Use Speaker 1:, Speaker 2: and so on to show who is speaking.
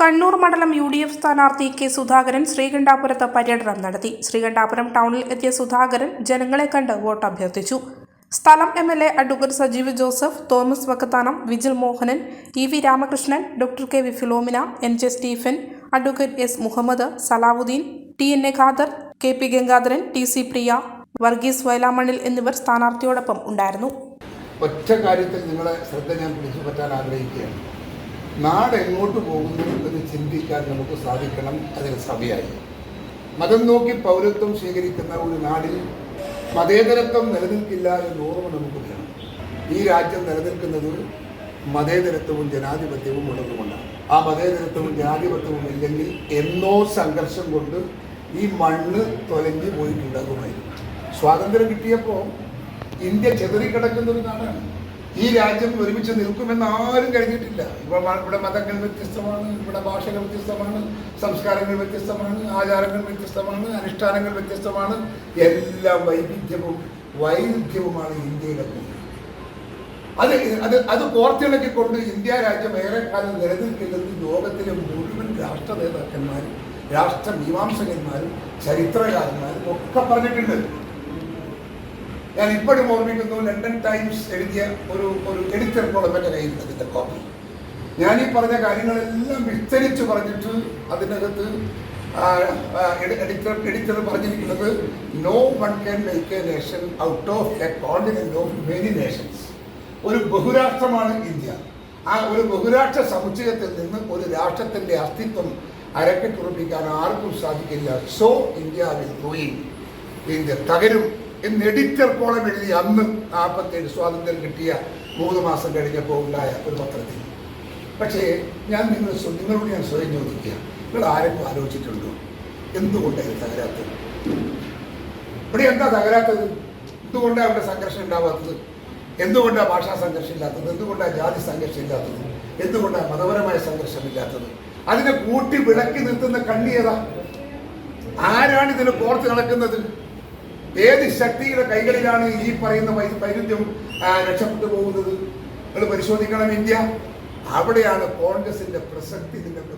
Speaker 1: കണ്ണൂർ മണ്ഡലം U D F സ്ഥാനാർത്ഥി K Sudhakaran ശ്രീകണ്ഠാപുരത്ത് പര്യടനം നടത്തി. ശ്രീകണ്ഠാപുരം ടൗണിൽ എത്തിയ സുധാകരൻ ജനങ്ങളെ കണ്ട് വോട്ട് അഭ്യർത്ഥിച്ചു. സ്ഥലം M L A advocate Sajeev Joseph Thomas Vakkathanam Vijil Mohanan E V Ramakrishnan doctor K V Philomina N J Stephen advocate S Muhammad Salahuddin T N A Khader K P Gangadharan T C Priya Varghese Vayalamannil എന്നിവർ സ്ഥാനാർത്ഥിയോടൊപ്പം ഉണ്ടായിരുന്നു.
Speaker 2: ഒറ്റ കാര്യത്തിൽ നിങ്ങളെ ശ്രദ്ധ ഞാൻ പിടിച്ചു പറ്റാൻ ആഗ്രഹിക്കുകയാണ്. നാട് എങ്ങോട്ട് പോകുന്നു എന്ന് ചിന്തിക്കാൻ നമുക്ക് സാധിക്കണം അതിന് സഭയായി മതം നോക്കി പൗരത്വം സ്വീകരിക്കുന്ന ഒരു നാടിൽ മതേതരത്വം നിലനിൽക്കില്ല എന്ന് ഓർമ്മ നമുക്ക് വേണം. ഈ രാജ്യം നിലനിൽക്കുന്നത് മതേതരത്വവും ജനാധിപത്യവും ഉള്ളതുകൊണ്ടാണ് ആ മതേതരത്വവും ജനാധിപത്യവും ഇല്ലെങ്കിൽ എന്നോ സംഘർഷം കൊണ്ട് ഈ മണ്ണ് തൊലഞ്ഞു പോയിട്ടുണ്ടാകുമായിരുന്നു. സ്വാതന്ത്ര്യം കിട്ടിയപ്പോൾ ഇന്ത്യ ചെതറിക്കിടക്കുന്ന ഒരു നാടാണ്. ഈ രാജ്യം ഒരുമിച്ച് നിൽക്കുമെന്ന് ആരും കഴിഞ്ഞിട്ടില്ല മ- ഇവിടെ മതങ്ങൾ വ്യത്യസ്തമാണ് ഇവിടെ ഭാഷകൾ വ്യത്യസ്തമാണ് സംസ്കാരങ്ങൾ വ്യത്യസ്തമാണ് ആചാരങ്ങൾ വ്യത്യസ്തമാണ് അനുഷ്ഠാനങ്ങൾ വ്യത്യസ്തമാണ്. എല്ലാം വൈവിധ്യവും വൈരുദ്ധ്യവുമാണ് ഇന്ത്യയുടെ അത് അത് അത് കോർത്തിണക്കിക്കൊണ്ട് ഇന്ത്യ രാജ്യം ഏറെക്കാലം നിലനിൽക്കില്ലെന്ന് ലോകത്തിലെ മുഴുവൻ രാഷ്ട്ര നേതാക്കന്മാരും രാഷ്ട്ര മീമാംസകന്മാരും ചരിത്രകാരന്മാരും ഒക്കെ പറഞ്ഞിട്ടുണ്ട്. ഞാൻ ഇപ്പോഴും ഓർമ്മിക്കുന്നു ലണ്ടൻ ടൈംസ് എഴുതിയ ഒരു ഒരു എഡിറ്റർ കോളം എന്റെ കയ്യിൽ അതിന്റെ കോപ്പി ഞാൻ ഈ പറഞ്ഞ കാര്യങ്ങളെല്ലാം വിസ്തരിച്ച് പറഞ്ഞിട്ട് അതിനകത്ത് എഡിറ്റർ എഡിറ്റർ പറഞ്ഞിരിക്കുന്നത് no one can make a nation out of a continent of many nations ഒരു ബഹുരാഷ്ട്രമാണ് ഇന്ത്യ. ആ ഒരു ബഹുരാഷ്ട്ര സമുച്ചയത്തിൽ നിന്ന് ഒരു രാഷ്ട്രത്തിന്റെ അസ്തിത്വം അരക്കെട്ടുറപ്പിക്കാൻ ആർക്കും സാധിക്കില്ല. So India will ruin India തകരും. എന്ന് എഡിറ്റർ കോളം എഴുതി അന്ന് നാൽപ്പത്തേഴ് സ്വാതന്ത്ര്യം കിട്ടിയ മൂന്ന് മാസം കഴിഞ്ഞപ്പോൾ ഉണ്ടായ ഒരു പത്രത്തിൽ. പക്ഷേ ഞാൻ നിങ്ങൾ നിങ്ങളോട് ഞാൻ സ്വയം ചോദിക്കുക. നിങ്ങൾ ആരെങ്കിലും ആലോചിച്ചിട്ടുണ്ടോ? എന്തുകൊണ്ടാണ് തകരാത്തത്? ഇവിടെ എന്താ തകരാത്തത്? എന്തുകൊണ്ടാണ് ഇവിടെ സംഘർഷം ഉണ്ടാവാത്തത്? എന്തുകൊണ്ടാണ് ഭാഷാ സംഘർഷം ഇല്ലാത്തത്? എന്തുകൊണ്ടാണ് ജാതി സംഘർഷം ഇല്ലാത്തത്? എന്തുകൊണ്ടാണ് മതപരമായ സംഘർഷം ഇല്ലാത്തത്? അതിനെ കൂട്ടി വിളക്കി നിർത്തുന്ന കണ്ണി ഏതാ? ആരാണ് ഇതിനെ കോർത്ത് നടക്കുന്നത്? ഏത് ശക്തിയുടെ കൈകളിലാണ് ഈ പറയുന്ന വൈരുദ്ധ്യം രക്ഷപ്പെട്ടു പോകുന്നത്? നിങ്ങൾ പരിശോധിക്കണം ഇന്ത്യ. അവിടെയാണ് കോൺഗ്രസിന്റെ പ്രസക്തി നിങ്ങൾക്ക്